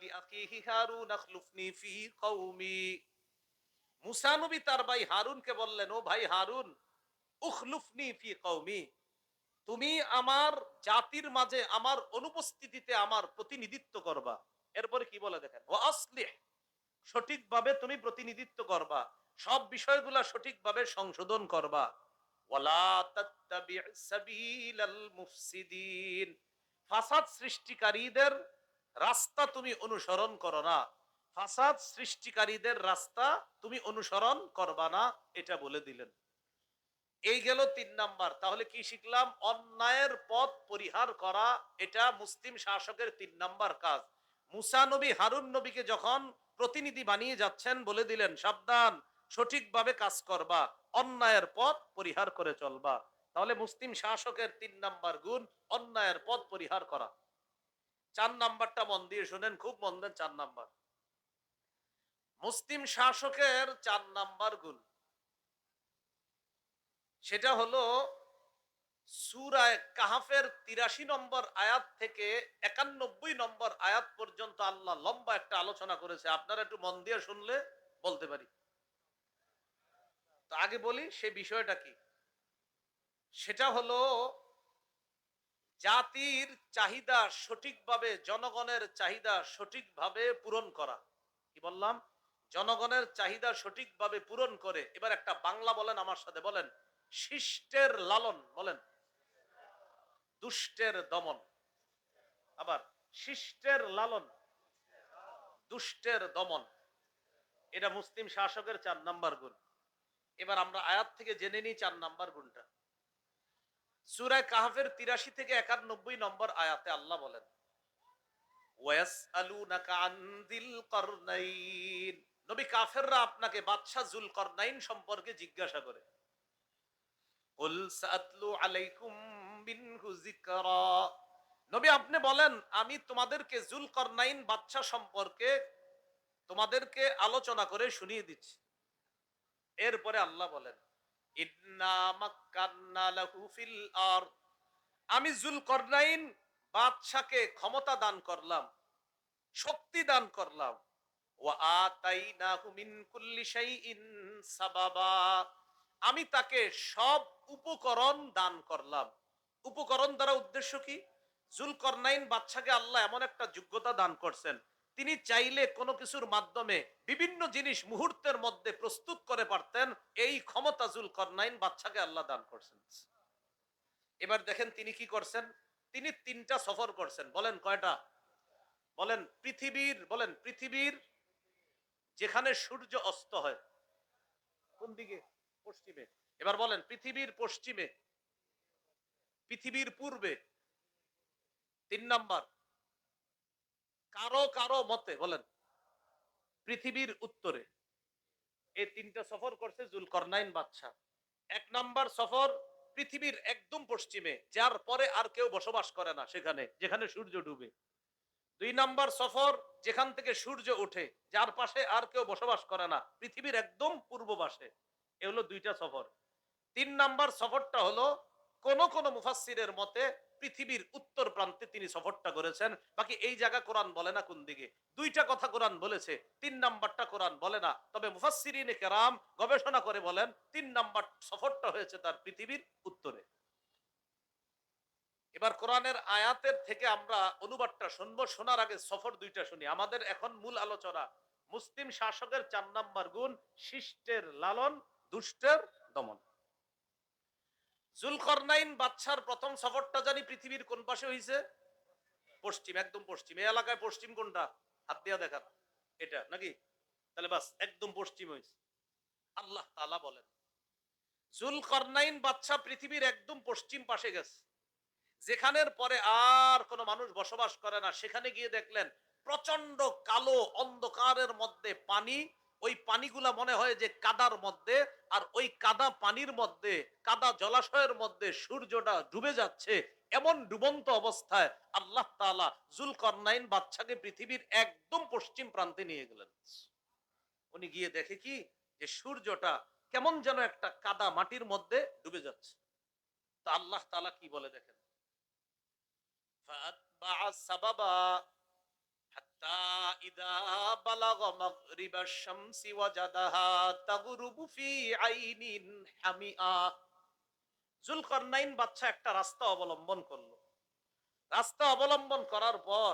লিআখিহি হারুন তুমি আমার জাতির মাঝে আমার অনুপস্থিতিতে আমার প্রতিনিধিত্ব করবা। এরপরে কি বলে দেখেন? ও সঠিকভাবে তুমি প্রতিনিধিত্ব করবা। সব বিষয়গুলা সঠিকভাবে সংশোধন করবা। ওয়ালা তাত্তাবি' সাবিলাল মুফসিদিন। ফাসাদ সৃষ্টিকারীদের রাস্তা তুমি অনুসরণ করো না। ফাসাদ সৃষ্টিকারীদের রাস্তা তুমি অনুসরণ করবা না, এটা বলে দিলেন। এই গেল তিন নাম্বার। তাহলে কি শিখলাম? অন্যায়ের পথ পরিহার করা, এটা মুসলিম শাসকের তিন নাম্বার কাজ। মুসা নবী, হারুন নবীকে যখন প্রতিনিধি বানিয়ে যাচ্ছেন বলে দিলেন, সাবধান, সঠিকভাবে কাজ করবা, অন্যায়ের পথ পরিহার করে চলবা। তাহলে মুসলিম শাসকের তিন নাম্বার গুণ, অন্যায়ের পথ পরিহার করা। চার নাম্বারটা মন দিয়ে শুনেন, খুব মন দেন চার নাম্বার। মুসলিম শাসকের চার নাম্বার গুণ। সেটা হলো সুরায় কাহাফের তিরাশি নম্বর আয়াত থেকে একানব্বই নম্বর আয়াত পর্যন্ত আল্লাহ লম্বা একটা আলোচনা করেছে। আপনারা একটু মন দিয়ে শুনলে বলতে পারি। তো আগে বলি, সে বিষয়টা কি? সেটা হলো জাতির চাহিদা সঠিকভাবে, জনগণের চাহিদা সঠিকভাবে পূরণ করা। কি বললাম? জনগণের চাহিদা সঠিকভাবে পূরণ করে। এবার একটা বাংলা বলেন আমার সাথে, বলেন, শিষ্টের লালন, বলেন, দুষ্টের দমন। আবার, শিষ্টের লালন, দুষ্টের দমন। এটা মুসলিম শাসকের চার নাম্বার গুণ। এবার আমরা আয়াত থেকে জেনে নিই চার নাম্বার গুণটা। সুরায় কাহাফের তিরাশি থেকে একানব্বই নম্বর আয়াতে আল্লাহ বলেন নবী কাফেররা আপনাকে বাদশা জুল করনাইন সম্পর্কে জিজ্ঞাসা করে নবী আপনি বলেন, আমি তোমাদেরকে জুল করনাইন বাদশাহ সম্পর্কে তোমাদেরকে আলোচনা করে শুনিয়ে দিচ্ছি। এরপরে আল্লাহ বলেন আমি জুল জুলকরনাইন বাদশাকে ক্ষমতা দান করলাম, শক্তি দান করলাম। আমি তাকে সব উপকরণ দান করলাম। উপকরণ দ্বারা উদ্দেশ্য কি? জুল জুলকরনাইন বাদশাকে আল্লাহ এমন একটা যোগ্যতা দান করছেন তিনি চাইলে কোনো কিছুর মাধ্যমে বিভিন্ন জিনিস মুহূর্তের মধ্যে প্রস্তুত করে পারতেন, এই ক্ষমতা জুলকরনাইন বাদশাকে আল্লাহ দান করছেন। এবার দেখেন তিনি কি করছেন? তিনি তিনটা সফর করছেন। বলেন কয়টা? বলেন পৃথিবীর বলেন পৃথিবীর যেখানে সূর্য অস্ত হয়, কোন দিকে? পশ্চিমে। এবার বলেন পৃথিবীর পশ্চিমে, পৃথিবীর পূর্বে, তিন নাম্বার কারও কারও মতে, বলেন, পৃথিবীর উত্তরে এই তিনটা সফর করছে জুলকরনাইন বাদশাহ। এক নাম্বার সফর পৃথিবীর একদম পশ্চিমে, যার পরে আর কেউ বসবাস করে না সেখানে, যেখানে সূর্য ডুবে। দুই নাম্বার সফর যেখান থেকে সূর্য ওঠে, যার পাশে আর কেউ বসবাস করে না, পৃথিবীর একদম পূর্ব পাশে। এ হলো দুইটা সফর। তিন নাম্বার সফরটা হলো কোন কোন মুফাসসিরের মতে পৃথিবীর উত্তর প্রান্তে তিনি সফরটা করেছেন। বাকি এই জায়গা কোরআন বলে না কোন দিকে? দুইটা কথা কোরআন বলেছে, তিন নাম্বারটা কোরআন বলে না। তবে মুফাসসিরিনে কেরাম গবেষণা করে বলেন, তিন নাম্বার সফরটা হয়েছে তার পৃথিবীর উত্তরে। এবার কোরআনের আয়াতের থেকে আমরা অনুবাদটা শুনব, শোনার আগে সফর দুইটা শুনি। আমাদের এখন মূল আলোচনা, মুসলিম শাসকের চার নাম্বার গুণ, শিষ্টের লালন, দুষ্টের দমন। জুলকরনাইন বাদশার প্রথম সফরটা জানি পৃথিবীর কোন পাশে হয়েছে পশ্চিম, একদম পশ্চিম। এই এলাকায় পশ্চিম কোনটা? হাত দিয়া এটা, নাকি? তাহলে বাস, একদম পশ্চিম হয়েছে আল্লাহ তালা বলেন, জুলকরনাইন বাদশা পৃথিবীর একদম পশ্চিম পাশে গেছে। যেখানের পরে আর কোনো মানুষ বসবাস করে না। সেখানে গিয়ে দেখলেন প্রচণ্ড কালো অন্ধকারের মধ্যে পানি ওই পানিগুলা মনে হয় যে কাদার মধ্যে, আর ওই কাদা পানির মধ্যে, কাদা জলাশয়ের মধ্যে সূর্যটা ডুবে যাচ্ছে এমন ডুবন্ত অবস্থায় আল্লাহ তালা জুল কর্নাইন বাচ্চাকে পৃথিবীর একদম পশ্চিম প্রান্তে নিয়ে গেলেন। উনি গিয়ে দেখে কি? যে সূর্যটা কেমন যেন একটা কাদা মাটির মধ্যে ডুবে যাচ্ছে। তা আল্লাহ তালা কি বলে দেখেন? حتى ইদা বালাগা মাগরিবাশ শামসি ওয়াজাদাহা তাগরুবু ফি আইনিন হামিআ জুলকারনাইন বাচ্চা একটা রাস্তা অবলম্বন করলো রাস্তা অবলম্বন করার পর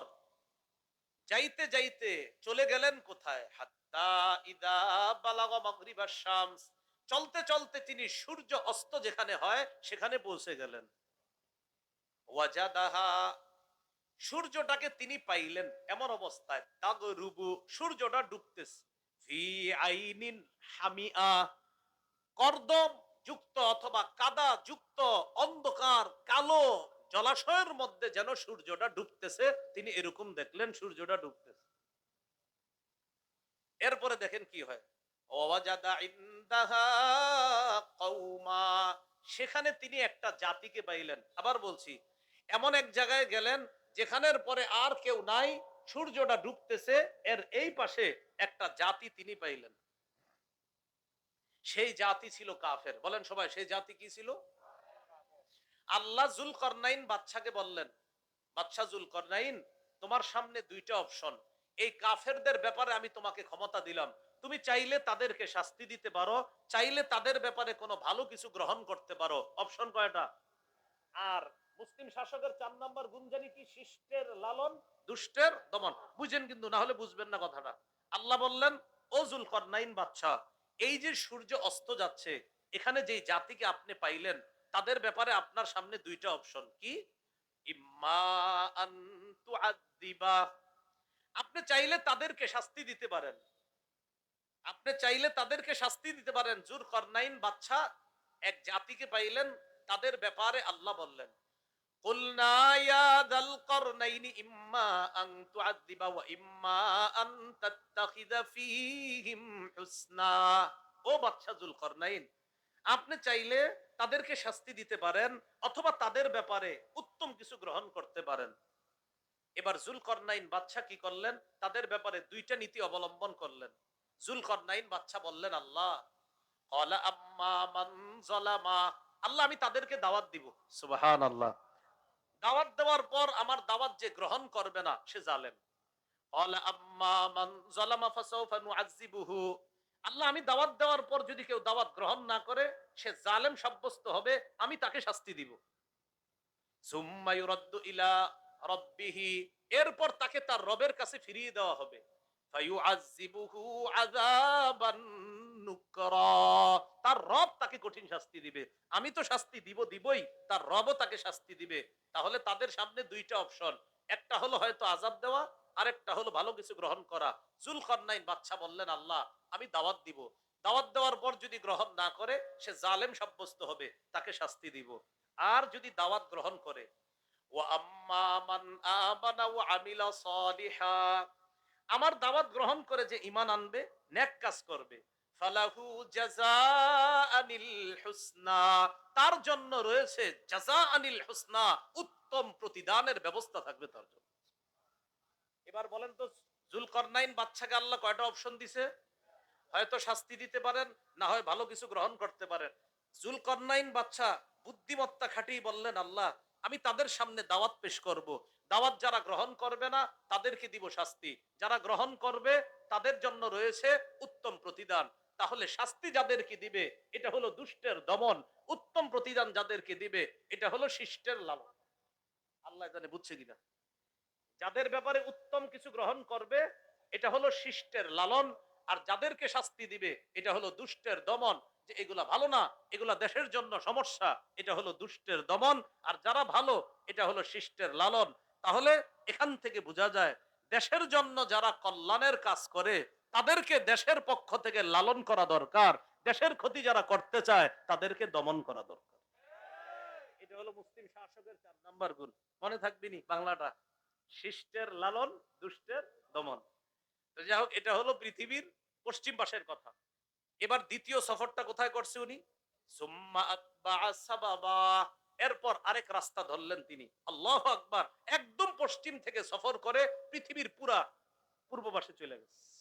যাইতে যাইতে চলে গেলেন কোথায় হাত্তা ইদা বালাগা মাগরিবাশ শামস চলতে চলতে তিনি সূর্য অস্ত যেখানে হয় সেখানে পৌঁছে গেলেন ওয়াজাদাহা সূর্যটাকে তিনি পাইলেন এমন অবস্থায়। তাগরুবু সূর্যটা ডুবতেছে। ফি আইনিন হামিআ কর্দম যুক্ত অথবা কাদা যুক্ত অন্ধকার, কালো জলাশয়ের মধ্যে যেন সূর্যটা ডুবতেছে, তিনি এরকম দেখলেন সূর্যটা ডুবতেছে। এরপরে দেখেন কি হয়? সেখানে তিনি একটা জাতিকে পাইলেন। আবার বলছি এমন এক জায়গায় গেলেন যেখানের পরে আর কেউ নাই, সূর্যটা ডুবতেছে, এর এই পাশে একটা জাতি তিনি পাইলেন। সেই জাতি ছিল কাফের। বলেন সবাই, সেই জাতি কি ছিল? আল্লাহ জুল করনাইন বাচ্চাকে বললেন বাচ্চা জুল করনাইন তোমার সামনে দুইটা অপশন। এই কাফেরদের ব্যাপারে আমি তোমাকে ক্ষমতা দিলাম। তুমি চাইলে তাদেরকে শাস্তি দিতে পারো, চাইলে তাদের ব্যাপারে কোনো ভালো কিছু গ্রহণ করতে পারো। অপশন কয়টা? আর মুসলিম শাসকের চার নম্বর গুণ জানি কি? শিষ্টের লালন? দুষ্টের দমন। বুঝেন কিন্তু, না হলে বুঝবেন না কথাটা। আল্লাহ বললেন, ও জুল করনাইন বাচ্চা এই যে সূর্য অস্ত যাচ্ছে, এখানে যেই জাতিকে আপনি পাইলেন, তাদের ব্যাপারে আপনার সামনে দুইটা অপশন। কি? আপনি চাইলে তাদেরকে শাস্তি দিতে পারেন। আপনি চাইলে তাদেরকে শাস্তি দিতে পারেন। জুর করনাইন বাচ্চা এক জাতিকে পাইলেন, তাদের ব্যাপারে আল্লাহ বললেন। قلنا يا ذا القرنين إما أن تعذب وإما أن تتخذ فيهم حسنا ও বাচ্চা জুল করনাইন আপনি চাইলে তাদেরকে শাস্তি দিতে পারেন অথবা তাদের ব্যাপারে উত্তম কিছু গ্রহণ করতে পারেন এবার জুল করনাইন বাচ্চা কি করলেন তাদের ব্যাপারে দুইটা নীতি অবলম্বন করলেন জুল করনাইন বাচ্চা বললেন আল্লাহ কলা আম্মা মান জালামা আল্লাহ আমি তাদেরকে দাওয়াত দিব সুবহানাল্লাহ দাওয়াত দেওয়ার পর আমার দাওয়াত যে গ্রহণ করবে না, সে জালেম। আল্লাহ, আমি দাওয়াত দেওয়ার পর যদি কেউ দাওয়াত গ্রহণ না করে, সে জালেম সাব্যস্ত হবে, আমি তাকে শাস্তি দিব। ইলা রাব্বিহি, এরপর তাকে তার রবের কাছে ফিরিয়ে দেওয়া হবে। ফায়ুআযিবুহু আযাবান তার রব তাকে কঠিন শাস্তি দিবে। আমি তো শাস্তি দিব, দিবই। তার রবও তাকে শাস্তি দিবে। তাহলে তাদের সামনে দুইটা অপশন। একটা হলো হয়তো আজাব দেওয়া, আরেকটা হলো ভালো কিছু গ্রহণ করা। জুল কর্নাইন বাচ্চা বললেন, আল্লাহ, আমি দাওয়াত দিব। দাওয়াত দেওয়ার পর যদি গ্রহণ না করে, সে জালেম সাব্যস্ত হবে, তাকে শাস্তি দিব। আর যদি দাওয়াত গ্রহণ করে ও আমার দাওয়াত গ্রহণ করে যে ইমান আনবে নেক কাজ করবে। ফালাহু জাযাআনিল হুসনা। তার জন্য রয়েছে জাযাআনিল হুসনা, উত্তম প্রতিদানের ব্যবস্থা থাকবে তার জন্য। এবার বলেন তো, জুলকরনাইন বাচ্চাকে আল্লাহ কয়টা অপশন দিছে? হয়তো শাস্তি দিতে পারেন, না হয় ভালো কিছু গ্রহণ করতে পারেন। জুলকরনাইন বাচ্চা বুদ্ধিমত্তা খাটিয়ে বললেন, আল্লাহ, আমি তাদের সামনে দাওয়াত পেশ করব। দাওয়াত যারা গ্রহণ করবে না, তাদেরকে দিব শাস্তি। যারা গ্রহণ করবে, তাদের জন্য রয়েছে উত্তম প্রতিদান। তাহলে শাস্তি যাদেরকে দিবে, এটা হলো দুষ্টের দমন। উত্তম প্রতিদান যাদেরকে দিবে, এটা হলো শিষ্টের লালন। আল্লাহ জানে বুঝছে কিনা? যাদের ব্যাপারে উত্তম কিছু গ্রহণ করবে, এটা হলো শিষ্টের লালন, আর যাদেরকে শাস্তি দিবে, এটা হলো দুষ্টের দমন। যে এগুলা ভালো না, এগুলা দেশের জন্য সমস্যা, এটা হলো দুষ্টের দমন। আর যারা ভালো, এটা হলো শিষ্টের লালন। তাহলে এখান থেকে বোঝা যায়, দেশের জন্য যারা কল্যাণের কাজ করে তাদেরকে দেশের পক্ষ থেকে লালন করা দরকার। দেশের ক্ষতি যারা করতে চায়, তাদেরকে দমন করা দরকার। এটা হলো মুসলিম শাসকের চার নাম্বার গুণ। মনে থাকবিনি বাংলাটা? শিষ্টের লালন, দুষ্টের দমন। যাই হোক, এটা হলো পৃথিবীর পশ্চিম পাশের কথা। এবার দ্বিতীয় সফরটা কোথায় করছে উনি? এরপর আরেক রাস্তা ধরলেন তিনি। আল্লাহ আকবার। একদম পশ্চিম থেকে সফর করে পৃথিবীর পুরা পূর্ব পাশে চলে গেছে।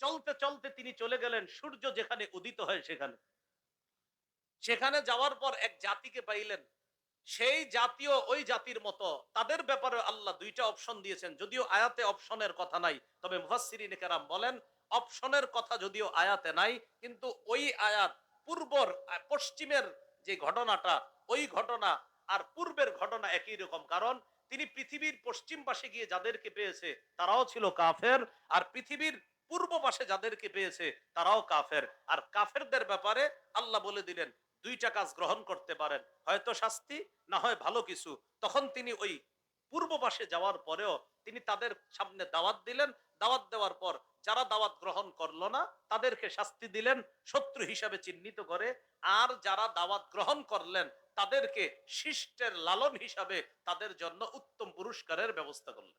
চলতে চলতে তিনি চলে গেলেন সূর্য যেখানে উদিত হয় সেখানে। সেখানে যাওয়ার পর এক জাতিকে পাইলেন। সেই জাতীয় ওই জাতির মতো। তাদের ব্যাপারে আল্লাহ দুইটা অপশন দিয়েছেন। যদিও আয়াতে অপশনের কথা নাই, তবে কেরাম বলেন অপশনের কথা যদিও আয়াতে নাই, কিন্তু ওই আয়াত পূর্বর পশ্চিমের যে ঘটনাটা, ওই ঘটনা আর পূর্বের ঘটনা একই রকম। কারণ তিনি পৃথিবীর পশ্চিম পাশে গিয়ে যাদেরকে পেয়েছে, তারাও ছিল কাফের। আর পৃথিবীর পূর্ব পাশে যাদেরকে পেয়েছে, তারাও কাফের। আর কাফেরদের ব্যাপারে আল্লাহ বলে দিলেন, দুইটা কাজ গ্রহণ করতে পারেন। হয়তো শাস্তি, না হয় ভালো কিছু। তখন তিনি ওই পূর্ব পাশে যাওয়ার পরেও তিনি তাদের সামনে দাওয়াত দিলেন। দাওয়াত দেওয়ার পর যারা দাওয়াত গ্রহণ করল না, তাদেরকে শাস্তি দিলেন, শত্রু হিসাবে চিহ্নিত করে। আর যারা দাওয়াত গ্রহণ করলেন, তাদেরকে শিষ্টের লালন হিসাবে তাদের জন্য উত্তম পুরস্কারের ব্যবস্থা করলেন।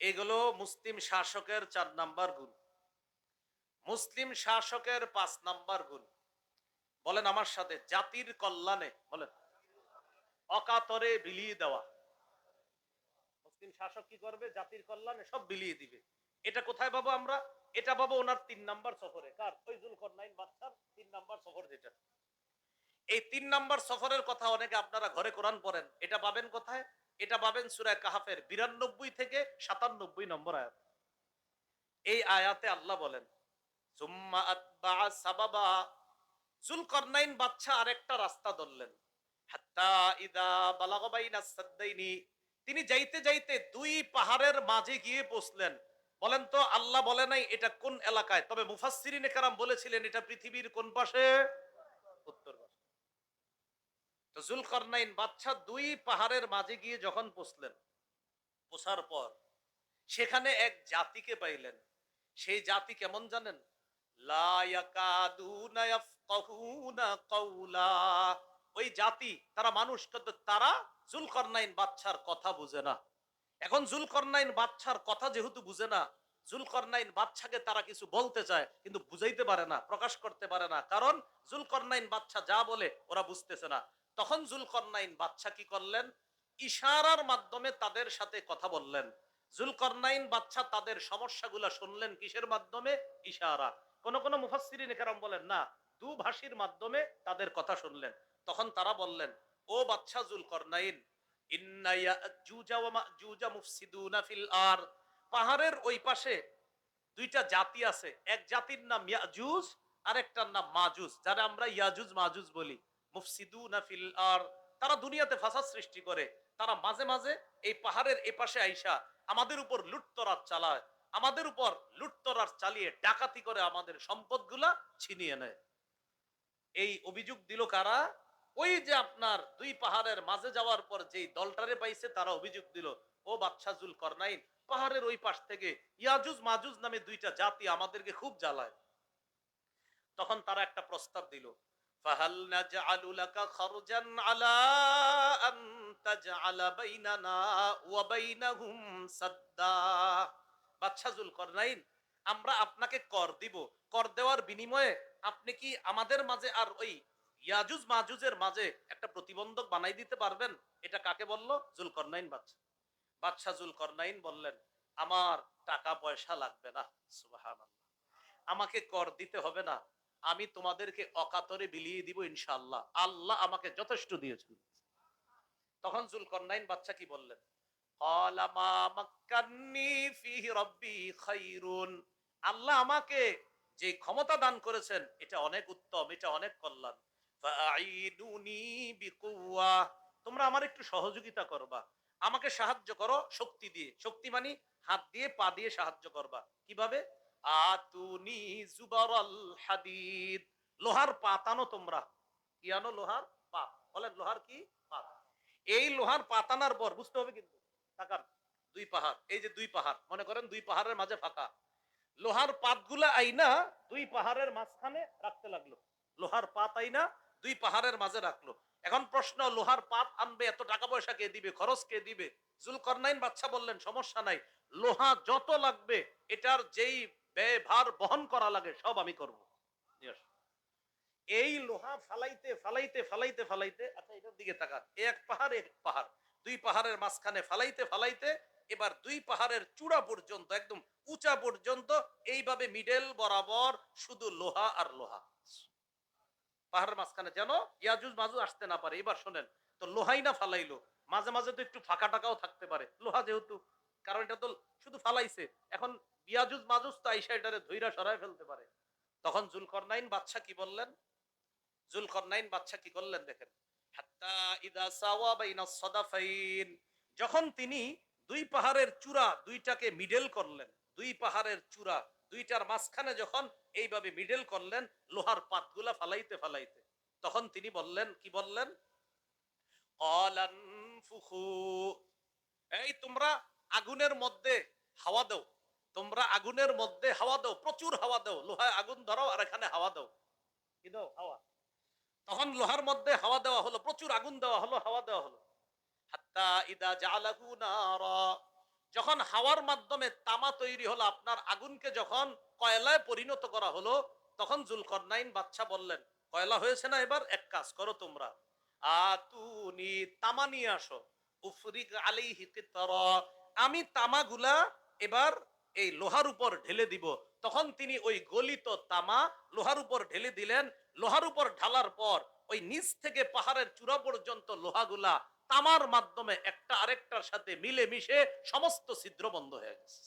এগুলো মুসলিম শাসকের চার নাম্বার গুণ। মুসলিম শাসকের পাঁচ নাম্বার গুণ। বলেন আমার সাথে, জাতির কল্যাণে, বলেন অকাতরে বিলিয়ে দেওয়া। মুসলিম শাসক কি করবে? জাতির কল্যাণে সব বিলিয়ে দিবে। এটা কোথায় পাবো আমরা? এটা পাবো ওনার তিন নাম্বার সফরে। কার? ফৈজুল করনাইন বাচ্চার তিন নাম্বার সফর যেটা। এই তিন নাম্বার সফরের কথা অনেকে আপনারা ঘরে কোরআন পড়েন। এটা পাবেন কোথায়? এটা পাবেন সুরায় কাহাফের বিরানব্বই থেকে সাতানব্বই নম্বর আয়াত। এই আয়াতে আল্লাহ বলেন, সুম্মা আতবাআ সাবাবা। জুলকরনাইন বাচ্চা আরেকটা রাস্তা ধরলেন। তিনি যাইতে যাইতে দুই পাহাড়ের মাঝে গিয়ে পৌঁছলেন বলেন তো, আল্লাহ বলে নাই এটা কোন এলাকায়? তবে মুফাসসিরিনে কারাম বলেছিলেন, এটা পৃথিবীর কোন পাশে? উত্তর তো জুলকরনাইন বাচ্চা দুই পাহাড়ের মাঝে গিয়ে যখন পৌঁছলেন পৌঁছার পর সেখানে এক জাতিকে পাইলেন। সেই জাতি কেমন জানেন? লা ইয়াকাদুনা ইয়াফকাহুনা কাওলা। ওই জাতি, তারা মানুষ, কিন্তু তারা জুলকরনাইন বাচ্চার কথা বুঝে না। এখন জুলকরনাইন বাচ্চার কথা যেহেতু বুঝে না, জুলকরনাইন বাচ্চাকে তারা কিছু বলতে চায়, কিন্তু বুঝাইতে পারে না, প্রকাশ করতে পারে না। কারণ জুলকরনাইন বাচ্চা যা বলে, ওরা বুঝতেছে না। তখন জুলকরনাইন বাচ্চা কি করলেন? ইশারার মাধ্যমে তাদের সাথে কথা বললেন। জুলকরনাইন বাচ্চা তাদের সমস্যাগুলো শুনলেন কিসের মাধ্যমে? ইশারা। কোন কোন কেরাম বলেন, না, দুভাষীর মাধ্যমে তাদের কথা শুনলেন। তখন তারা বললেন, ও বাচ্চা ফিল আর পাহাড়ের ওই পাশে দুইটা জাতি আছে, এক জাতির নাম ইয়াজুজ, আরেকটার নাম মাজুজ, যারা আমরা ইয়াজুজ মাজুজ বলি। মুফসিদুনা ফিল আর তারা দুনিয়াতে ফাসাদ সৃষ্টি করে। তারা মাঝে মাঝে এই পাহাড়ের এপাশে আইসা আমাদের উপর লুটতরাজ চালায়, আমাদের উপর লুটতরাজ চালিয়ে ডাকাতি করে আমাদের সম্পদগুলা ছিনিয়ে নেয়। এই অভিযোগ দিল কারা? ওই যে আপনার দুই পাহাড়ের মাঝে যাওয়ার পর যেই দলটারে পাইছে, তারা অভিযোগ দিল, ও বাদশাহুল করনাইন পাহাড়ের ওই পাশ থেকে ইয়াজুজ মাজুজ নামে দুইটা জাতি আমাদেরকে খুব জ্বালায়। তখন তারা একটা প্রস্তাব দিল আমরা আপনাকে কর দিব। কর দেওয়ার বিনিময়ে আপনি কি আমাদের মাঝে আর ওই ইয়াজুজ মাজুজের মাঝে একটা প্রতিবন্ধক বানাই দিতে পারবেন, এটা কাকে বলল? জুলকর্নাইন বাদশাহ। বাদশাহ জুলকর্নাইন বললেন, আমার টাকা পয়সা লাগবে না সুবাহান আমাকে কর দিতে হবে না। আমি তোমাদেরকে অকাতরে বিলিয়ে দিব ইনশাল্লাহ আল্লাহ আমাকে যথেষ্ট দিয়েছেন। তখন জুলকর্নাইন বাচ্চা কি বললেন? আল্লাহ আমাকে যে ক্ষমতা দান করেছেন, এটা অনেক উত্তম, এটা অনেক কল্যাণ। তোমরা আমার একটু সহযোগিতা করবা। আমাকে সাহায্য করো শক্তি দিয়ে। শক্তি মানে হাত দিয়ে, পা দিয়ে সাহায্য করবা। কীভাবে? আতুনি জুবারাল হাদিদ। লোহার পাতানো তোমরা। কি আনো লোহার পা বলেন লোহার কি? পাত। এই লোহার পাতানার পর বুঝতে হবে কিন্তু। তাকান দুই পাহাড়। এই যে দুই পাহাড়। মনে করেন দুই পাহাড়ের মাঝে ফাঁকা। লোহার পাতগুলা আইনা দুই পাহাড়ের মাঝখানে রাখতে লাগল। লোহার পাত আইনা দুই পাহাড়ের মাঝে রাখল। এখন প্রশ্ন, লোহার পাত আনবে, এত টাকা পয়সা কে দিবে, খরচ কে দিবে? জুলকরনাইন বাচ্চা বললেন, সমস্যা নাই। লোহা যত লাগবে, এটার যেই ব্যয় ভার বহন করা লাগে, সব আমি করব। এই লোহা ফালাইতে ফালাইতে ফালাইতে ফালাইতে আচ্ছা এটার দিকে তাকান। এক পাহাড় এক পাহাড়। দুই পাহাড়ের মাঝখানে ফালাইতে ফালাইতে, এবার দুই পাহাড়ের চূড়া পর্যন্ত, একদম উঁচা পর্যন্ত, এইভাবে মিডেল বরাবর শুধু লোহা আর লোহা। পাহাড়ের মাঝখানে যেন ইয়াজুজ মাজুজ আসতে না পারে। এবার শোনেন, তো লোহাই না ফালাইলো? মাঝে মাঝে তো একটু ফাঁকা টাকাও থাকতে পারে। লোহা যেহেতু, কারণ এটা তো শুধু ফালাইছে। এখন ইয়াজুজ মাজুজ তো আইসা এটারে ধৈরা সরায় ফেলতে পারে। তখন জুলকরনাইন বাদশা কি বললেন? জুলকরনাইন বাদশা কি করলেন দেখেন? যখন তিনি দুই পাহাড়ের চূড়া দুইটাকে মিডল করলেন, দুই পাহাড়ের চূড়া দুইটার মাঝখানে যখন এইভাবে মিডল করলেন, লোহার পাতগুলা ফালাইতে ফালাইতে, তখন তিনি বললেন, কি বললেন? এই তোমরা আগুনের মধ্যে হাওয়া দাও, তোমরা আগুনের মধ্যে হাওয়া দাও, প্রচুর হাওয়া দাও, লোহায় আগুন ধরো আর এখানে হাওয়া দাও। কি দাও? হাওয়া। তখন লোহার মধ্যে হাওয়া দেওয়া হলো, প্রচুর আগুন দেওয়া হলো, হাওয়া দেওয়া হলো। হাত্তা ইদা জালাহু নারা যখন হাওয়ার মাধ্যমে তামা তৈরি হলো, আপনার আগুনকে যখন কয়লায় পরিণত করা হলো, তখন জুলকরনাইন বাচ্চা বললেন, কয়লা হয়েছে না এবার? এক কাজ করো তোমরা। আতুনি তামা নিয়ে আসো। উফরিক আলাইহি কিতরা। আমি তামাগুলা এবার এই লোহার উপর ঢেলে দিব। তখন তিনি ওই গলিত তামা লোহার উপর ঢেলে দিলেন। লোহার উপর ঢালার পর ওই নিচ থেকে পাহাড়ের চূড়া পর্যন্ত লোহাগুলা তামার মাধ্যমে একটা আরেকটার সাথে মিলে মিশে সমস্ত ছিদ্র বন্ধ হয়ে গেছে।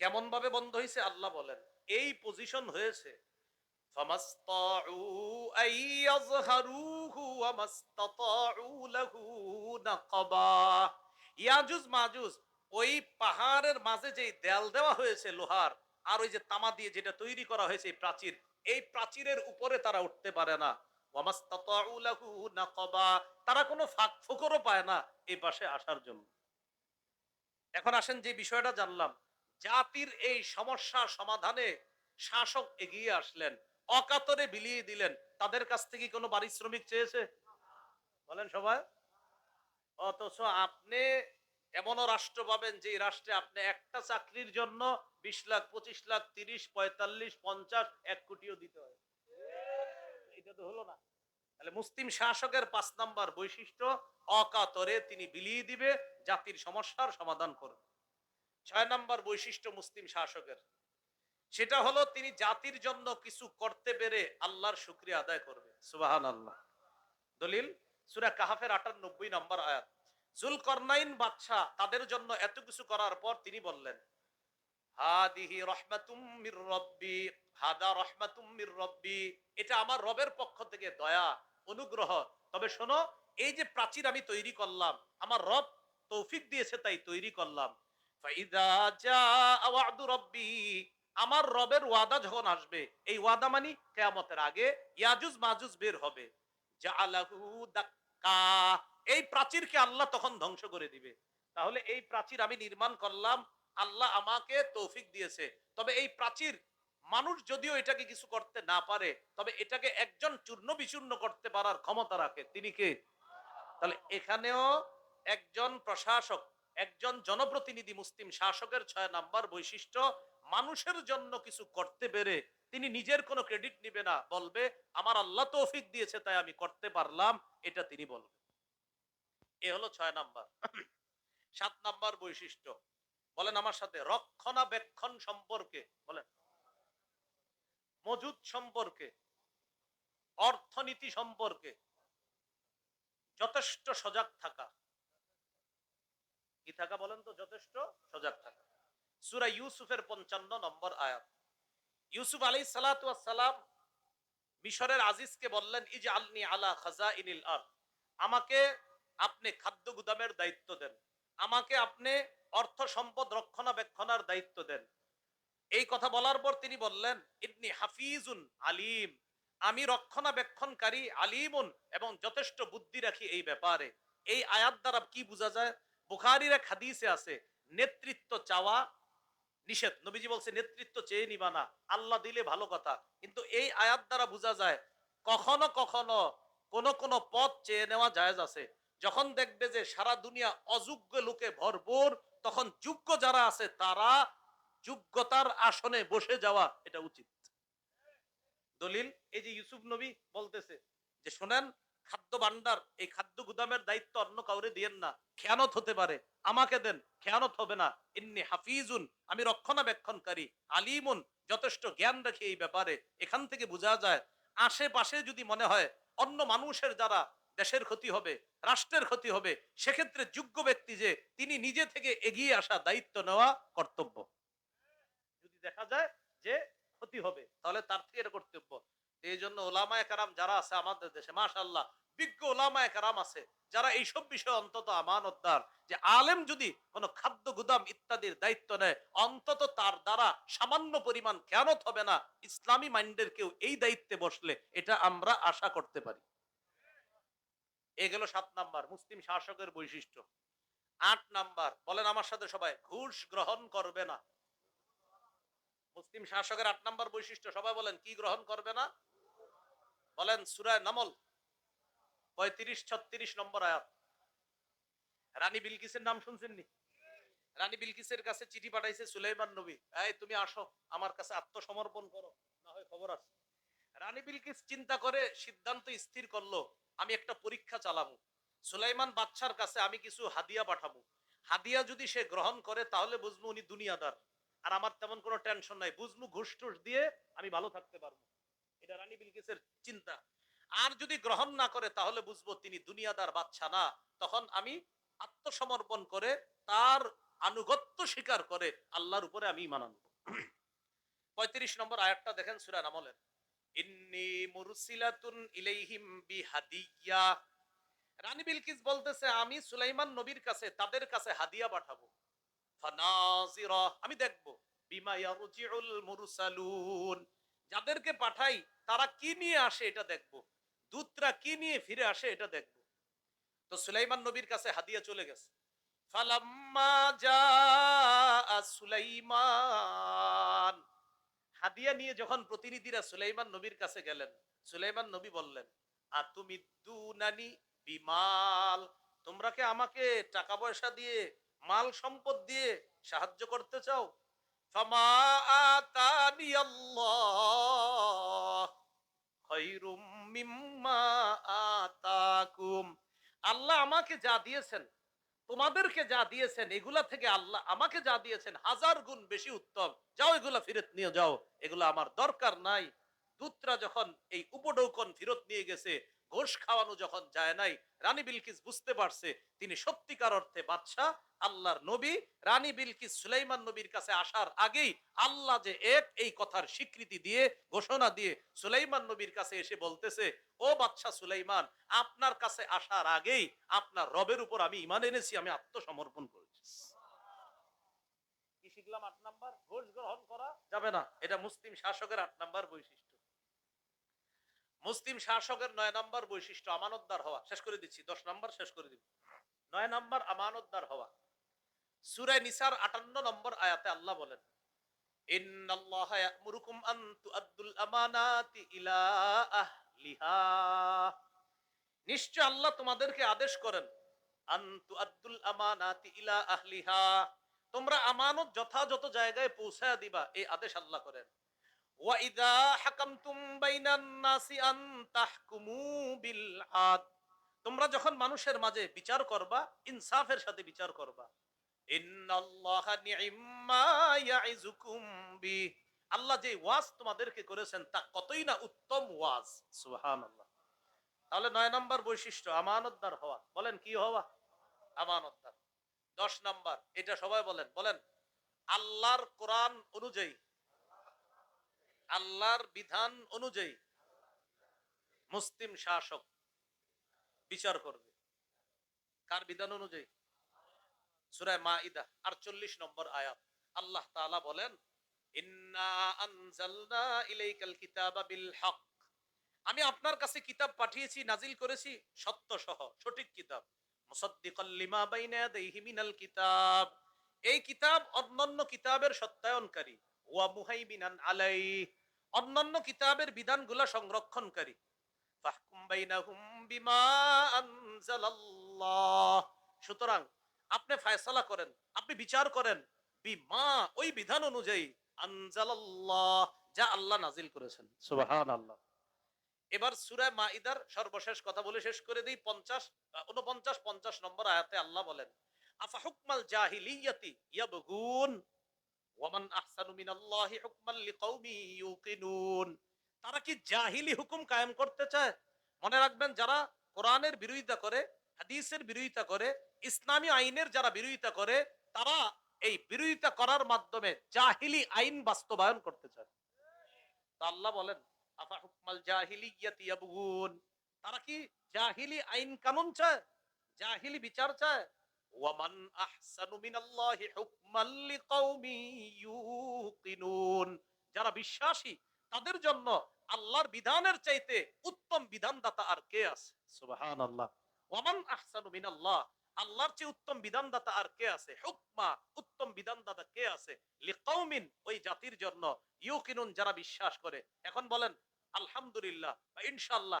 কেমন ভাবে বন্ধ হয়েছে আল্লাহ বলেন, এই পজিশন হয়েছে ওই পাহাড়ের মাঝে যেই দেয়াল দেওয়া হয়েছে লোহার, আর ওই যে তামা দিয়ে যেটা তৈরি করা হয়েছে প্রাচীর, এই প্রাচীরের উপরে তারা উঠতে পারে না। তারা কোনো ফাঁক ফোকরও পায় না এই পাশে আসার জন্য। এখন আসেন যে বিষয়টা জানলাম, জাতির এই সমস্যা সমাধানে শাসক এগিয়ে আসলেন, অকাতরে বিলিয়ে দিলেন। তাদের কাছ থেকে কোনো পারিশ্রমিক চেয়েছে? বলেন সবাই। অথচ আপনি এমনও রাষ্ট্র পাবেন যে রাষ্ট্রে আপনি একটা চাকরির জন্য বিশ লাখ, পঁচিশ লাখ, তিরিশ, পঁয়তাল্লিশ, পঞ্চাশ, এক কোটিও দিতে হয়। তো হলো না। তাহলে মুসলিম শাসকের পাঁচ নাম্বার বৈশিষ্ট্য, অকাতরে তিনি বিলিয়ে দিবে, জাতির সমস্যার সমাধান করবে। ছয় নাম্বার বৈশিষ্ট্য মুসলিম শাসকের। সেটা হলো তিনি জাতির জন্য কিছু করতে পেরে আল্লাহর শুক্রিয়া আদায় করবে। সুবাহান আল্লাহ দলিল, সুরা কাহাফের আটানব্বই নম্বর আয়াত। জুলকরনাইন বাদশাহ তাদের জন্য এত কিছু করার পর তিনি বললেন, হাদিহি রহমাতুম মির রব্বি হাদা রহমাতুম মির রব্বি, এটা আমার রবের পক্ষ থেকে দয়া, অনুগ্রহ। তবে শোনো, এই যে প্রাচীর আমি তৈরি করলাম, আমার রব তৌফিক দিয়েছে, তাই তৈরি করলাম। আমার রবের ওয়াদা যখন আসবে, এই ওয়াদা মানি কেয়ামতের আগে ইয়াজুজ মাজুজ বের হবে। এই প্রাচীরকে আল্লাহ তখন ধ্বংস করে দিবে। তাহলে এই প্রাচীর আমি নির্মাণ করলাম, আল্লাহ আমাকে তৌফিক দিয়েছে। তবে এই প্রাচীর মানুষ যদিও এটাকে কিছু করতে না পারে, তবে এটাকে একজন চূর্ণ বিচূর্ণ করতে পারার ক্ষমতা রাখে। তিনি কে? তাহলে এখানেও একজন প্রশাসক, একজন জনপ্রতিনিধি মুসলিম শাসকের ছয় নাম্বার বৈশিষ্ট্য, মানুষের জন্য কিছু করতে পেরে তিনি নিজের কোনো ক্রেডিট নিবে না, বলবে, আমার আল্লাহ তৌফিক দিয়েছে, তাই আমি করতে পারলাম। এটা তিনি বলবেন। এ হলো ছয় নাম্বার। সাত নাম্বার বৈশিষ্ট্য। বলেন আমার সাথে, রক্ষণাবেক্ষণ সম্পর্কে। বলেন মজুদ সম্পর্কে, অর্থনীতি সম্পর্কে যথেষ্ট সজাগ থাকা। কি থাকা বলেন তো? যথেষ্ট সজাগ থাকা। সুরা ইউসুফের পঞ্চান্ন নম্বর আয়াত। ইউসুফ আলী সালাম মিশরের আজিজকে বললেন ইজ আলনি আলা খাজা ইনিল আমাকে আপনি খাদ্য গুদামের দায়িত্ব দেন। আমাকে আপনি অর্থ সম্পদ রক্ষণাবেক্ষণার দায়িত্ব দেন। এই কথা বলার পর তিনি বললেন, ইবনি হাফিজুন আলিম, আমি রক্ষণাবেক্ষণকারী, আলিমুন এবং যথেষ্ট বুদ্ধি রাখি এই ব্যাপারে। এই আয়াত দ্বারা কি বোঝা যায়? বুখারির এক হাদিসে আছে, নেতৃত্ব চাওয়া নিষেধ। নবীজি বলছে, নেতৃত্ব চেয়ে নিবা না, আল্লাহ দিলে ভালো কথা। কিন্তু এই আয়াত দ্বারা বোঝা যায়, কখনো কখনো কোন কোন পথ চেয়ে নেওয়া জায়েজ আছে। যখন দেখবে যে সারা দুনিয়া অযোগ্য লোকে ভরপুর, তখন যোগ্য যারা আছে তারা যোগ্যতার আসনে বসে যাওয়া এটা উচিত। দলিল, এই যে ইউসুফ নবী বলতেছে যে, শোনেন, খাদ্য ভান্ডার এই খাদ্য গুদামের দায়িত্ব অন্য কাউরে দিয়েন না। খেয়ানত হতে পারে। আমাকে দেন, খেয়ানত হবে না। ইন্নি হাফিজুন, আমি রক্ষণাবেক্ষণকারী, আলিমুন, যথেষ্ট জ্ঞান রাখি এই ব্যাপারে। এখান থেকে বোঝা যায়, আশেপাশে যদি মনে হয় অন্য মানুষের দ্বারা দেশের ক্ষতি হবে, রাষ্ট্রের ক্ষতি হবে, সেক্ষেত্রে যোগ্য ব্যক্তি যে, তিনি নিজে থেকে এগিয়ে আসা দায়িত্ব নেওয়া কর্তব্য। দেখা যায় যে ক্ষতি হবে। তাহলে তার থেকে এটা কর্তব্য। এই জন্য ওলামায় কারাম যারা আছে আমাদের দেশে মাশাল্লাহ বিজ্ঞ ওলামায় কারাম আছে, যারা এইসব বিষয়ে অন্তত আমানতদার যে আলেম যদি কোনো খাদ্য গুদাম ইত্যাদির দায়িত্ব নেয়, অন্তত তার দ্বারা সামান্য পরিমাণ খেয়ানত হবে না, ইসলামী মাইন্ডের কেউ এই দায়িত্বে বসলে এটা আমরা আশা করতে পারি। এ গেল সাত নাম্বার, মুসলিম শাসকের বৈশিষ্ট্য। আট নাম্বার, বলেন আমার সাথে সবাই, ঘুষ গ্রহণ করবে না। মুসলিম শাসকের আট নাম্বার বৈশিষ্ট্য, সবাই বলেন কি গ্রহণ করবে না? বলেন সুরায় নামল, পঁয়ত্রিশ, ছত্রিশ নম্বর আয়াত। রানী বিলকিসের নাম শুনছেন নি রানী বিলকিসের কাছে চিঠি পাঠাইছে সুলাইমান নবী, এই তুমি আসো, আমার কাছে আত্মসমর্পণ করো, না হয় খবর আছে। রানী বিলকিস চিন্তা করে সিদ্ধান্ত স্থির করল, আমি একটা পরীক্ষা চালাবো, সুলাইমান বাদশার কাছে আমি কিছু হাদিয়া পাঠাবো। হাদিয়া যদি সে গ্রহণ করে, তাহলে বুঝব উনি দুনিয়াদার। আর আমার তেমন কোনো টেনশন নাই। বুঝব ঘুষ টুস দিয়ে আমি ভালো থাকতে পারব। এটা রানী বিলকিসের চিন্তা। আর যদি গ্রহণ না করে তাহলে বুঝব তিনি দুনিয়াদার বাচ্চা না। তখন আমি আত্মসমর্পণ করে তার আনুগত্য স্বীকার করে আল্লাহর উপরে আমি ইমান আনব। পঁয়ত্রিশ নম্বর আয়াতটা দেখেন সুরা নামলের। ইন্নি মুরসিলাতুন ইলাইহিম বিহাদিয়া। রানী বিলকিস বলতেছে, আমি সুলাইমান নবীর কাছে, তাদের কাছে হাদিয়া পাঠাবো। আমি দেখব। বিমা ইয়ারজিউল মুরসালুন। যাদেরকে পাঠাই, তারা কি নিয়ে আসে এটা দেখব। দূতরা কি নিয়ে ফিরে আসে এটা দেখব। তো সুলাইমান নবীর কাছে হাদিয়া চলে গেছে। ফালাম্মা জাআ সুলাইমান। হাদিয়া নিয়ে যখন প্রতিনিধিরা সুলাইমান নবীর কাছে গেলেন, সুলাইমান নবী বললেন আর তুমি দুনানি বিমাল? তোমরা কি আমাকে টাকা পয়সা দিয়ে মাল সম্পদ দিয়ে সাহায্য করতে চাও? আল্লাহ আমাকে যা দিয়েছেন, তোমাদেরকে যা দিয়েছেন, এগুলা থেকে আল্লাহ আমাকে যা দিয়েছেন, হাজার গুণ বেশি উত্তম। যাও এগুলা ফিরত নিয়ে যাও, এগুলা আমার দরকার নাই। দূতরা যখন এই উপডৌকন ফিরত নিয়ে গেছে ঘোষ খাওয়ানো যখন যায় নাই, রানী বিলকিস বুঝতে পারছে তিনি সত্যিকার অর্থে বাদশাহ, আল্লাহর নবী। রানী বিলকিস সুলাইমান নবীর কাছে আসার আগেই আল্লাহ যে এক এই কথার স্বীকৃতি দিয়ে, ঘোষণা দিয়ে সুলাইমান নবীর কাছে এসে বলতেছে, ও বাদশাহ সুলাইমান, আপনার কাছে আসার আগেই আপনার রবের উপর আমি ইমান এনেছি, আমি আত্মসমর্পণ করেছি। শিখলাম আট নাম্বার? ঘোষ গ্রহণ করা যাবে না। এটা মুসলিম শাসকের আট নাম্বার বৈশিষ্ট্য। মুসলিম শাসকের নয় নাম্বার বৈশিষ্ট্য আমানতদার হওয়া। শেষ করে দিচ্ছি, দশ নাম্বার শেষ করে দিব। নয় নাম্বার আমানতদার হওয়া। সুরায় নিসার আটান্ন নম্বর আয়াতে আল্লাহ বলেন নিশ্চয় আল্লাহ তোমাদেরকে আদেশ করেন তোমরা আমানত যথাযথ জায়গায় পৌঁছায় দিবা, এই আদেশ আল্লাহ করেন। ওয়া ইযা হাকামতুম বাইনান নাসি আন তোমরা যখন মানুষের মাঝে বিচার করবা, ইনসাফের সাথে বিচার করবা। ইন্নাল্লাহা নি'ম্মা ইয়াইজুকুম বি আল্লাহ যে ওয়াজ তোমাদেরকে করেছেন, তা কতই না উত্তম ওয়াজ। সুবহানাল্লাহ। তাহলে নয় নম্বর বৈশিষ্ট্য, আমানতদার হওয়া। বলেন, কি হওয়া? আমানতদার। দশ নাম্বার, এটা সবাই বলেন। বলেন, আল্লাহর কোরআন অনুযায়ী আল্লাহর বিধান অনুযায়ী মুসলিম শাসক বিচার করবে। কার বিধান অনুযায়ী? সুরায় মাইদা আটচল্লিশ নম্বর আয়াত। আল্লাহ তাআলা বলেন আমি আপনার কাছে কিতাব পাঠিয়েছি, নাজিল করেছি, সত্য সহ, সঠিক কিতাব। কিতাব। এই কিতাব অন্যান্য কিতাবের সত্যায়নকারী। ওয়া মুহাইমিনান আলাই অন্যান্য কিতাবের বিধানগুলা সংরক্ষণকারী। ফাহকুম বাইনাহুম বিমা আনজালাল্লাহ। সুতরাং আপনি করেন, আপনি বিচার করেন, বিমা ওই বিধান অনুযায়ী আনজালাল্লাহ, যা আল্লাহ নাজিল করেছেন। এবার সূরা মাইদার সর্বশেষ কথা বলে শেষ করে দেই 50 49 50 নম্বর আয়াতে আল্লাহ বলেন, আফা হুকমাল জাহিলিয়াতি ইয়াবগুন? ওয়ামান আহসানু মিনাল্লাহি হুকমান লিকাউমি ইউকিনুন। তারা কি জাহিলি হুকুম কায়েম করতে চায়? মনে রাখবেন, যারা কোরআনের বিরোধিতা করে, হাদিসের বিরোধিতা করে, ইসলামী আইনের যারা বিরোধিতা করে, তারা এই বিরোধিতা করার মাধ্যমে জাহিলি আইন বাস্তবায়ন করতে চায়। তা আল্লাহ বলেন, আফা হুকমাল জাহিলিয়াতি ইয়াবগুন তারা কি জাহিলি আইন কানুন চায়? জাহিলি বিচার চায়? ওয়ামান আহসানু মিনাল্লাহি হুকমান লিকাউমি ইউকিনুন। যারা বিশ্বাসী, তাদের জন্য আল্লাহর বিধানের চাইতে উত্তম বিধানদাতা আর কে আছে? সুবহানাল্লাহ। ওয়ামান আহসানু মিনাল্লাহ, আল্লাহর চেয়ে উত্তম বিধানদাতা আর কে আছে? হুকমা, উত্তম বিধানদাতা কে আছে? লিকাউমিন ওই জাতির জন্য ইউকিনুন যারা বিশ্বাস করে। এখন বলেন, আলহামদুলিল্লাহ বা ইনশাআল্লাহ।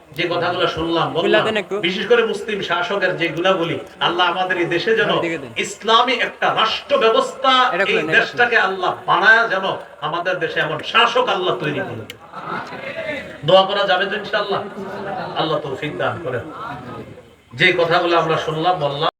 যে কথাগুলো শুনলাম। বিশেষ করে মুসলিম শাসকের যে গুণাবলী আল্লাহ আমাদের এই দেশে যেন ইসলামী একটা রাষ্ট্র ব্যবস্থা এই দেশটাকে আল্লাহ বানায় যেন আমাদের দেশে এমন শাসক আল্লাহ তৈরি করে। দোয়া করা যাবে তো ইনশাআল্লাহ। আল্লাহ তৌফিক দান করেন। যে কথাগুলো আমরা শুনলাম বললাম